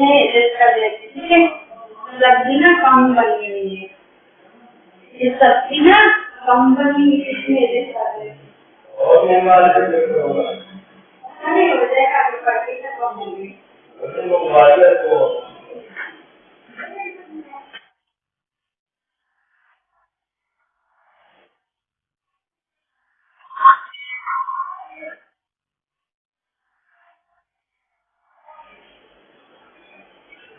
इसमें एडजस्ट कर लेते हैं ठीक है लकड़ी ना कम बनी हुई है। ये सब्ज़ी ना कम बनी हुई है इसमें एडजस्ट कर लेते हैं अरे हो जाएगा तो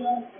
Yeah.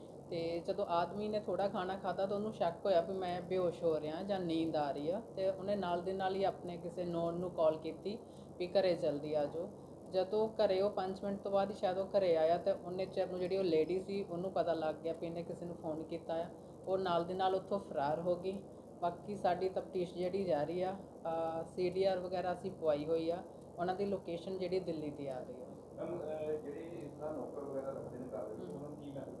ਤੇ ਜਦੋਂ ਆਦਮੀ ਨੇ ਥੋੜਾ ਖਾਣਾ ਖਾਧਾ ਤਾਂ ਉਹਨੂੰ ਸ਼ੱਕ ਹੋਇਆ ਵੀ ਮੈਂ ਬੇਹੋਸ਼ ਹੋ ਰਿਹਾ ਜਾਂ ਨੀਂਦ ਆ ਰਹੀ ਆ। ਤੇ ਉਹਨੇ ਨਾਲ ਦੇ ਨਾਲ ਹੀ ਆਪਣੇ ਕਿਸੇ ਨੋਨ ਨੂੰ ਕਾਲ ਕੀਤੀ ਵੀ ਘਰੇ ਜਲਦੀ ਆ ਜਾਓ। ਜਦੋਂ ਘਰੇ ਉਹ 5 ਮਿੰਟ ਤੋਂ ਬਾਅਦ ਹੀ ਸ਼ਾਇਦ ਉਹ ਘਰੇ ਆਇਆ ਤੇ ਉਹਨੇ ਚਿਰ ਨੂੰ ਜਿਹੜੀ ਉਹ ਲੇਡੀ ਸੀ ਉਹਨੂੰ ਪਤਾ ਲੱਗ ਗਿਆ ਵੀ ਇਹਨੇ ਕਿਸੇ ਨੂੰ ਫੋਨ ਕੀਤਾ ਆ। ਉਹ ਨਾਲ ਦੇ ਨਾਲ ਉੱਥੋਂ ਫਰਾਰ ਹੋ ਗਈ। ਬਾਕੀ ਸਾਡੀ ਤਫਤੀਸ਼ ਜਿਹੜੀ ਜਾਰੀ ਆ ਸੀਡੀਆਰ ਵਗੈਰਾ ਅਸੀਂ ਪਵਾਈ ਹੋਈ ਆ। ਉਹਨਾਂ ਦੀ ਲੋਕੇਸ਼ਨ ਜਿਹੜੀ ਦਿੱਲੀ ਦੀ ਆ ਰਹੀ ਆ। ਜਿਹੜੇ ਇਸ ਤਰ੍ਹਾਂ ਨੌਕਰ ਵਗੈਰਾ ਰੱਖਦੇ ਨੇ ਘਰ ਦੇ ਵਿੱਚ ਉਹਨਾਂ ਨੂੰ ਕੀ ਮੈਸੇਜ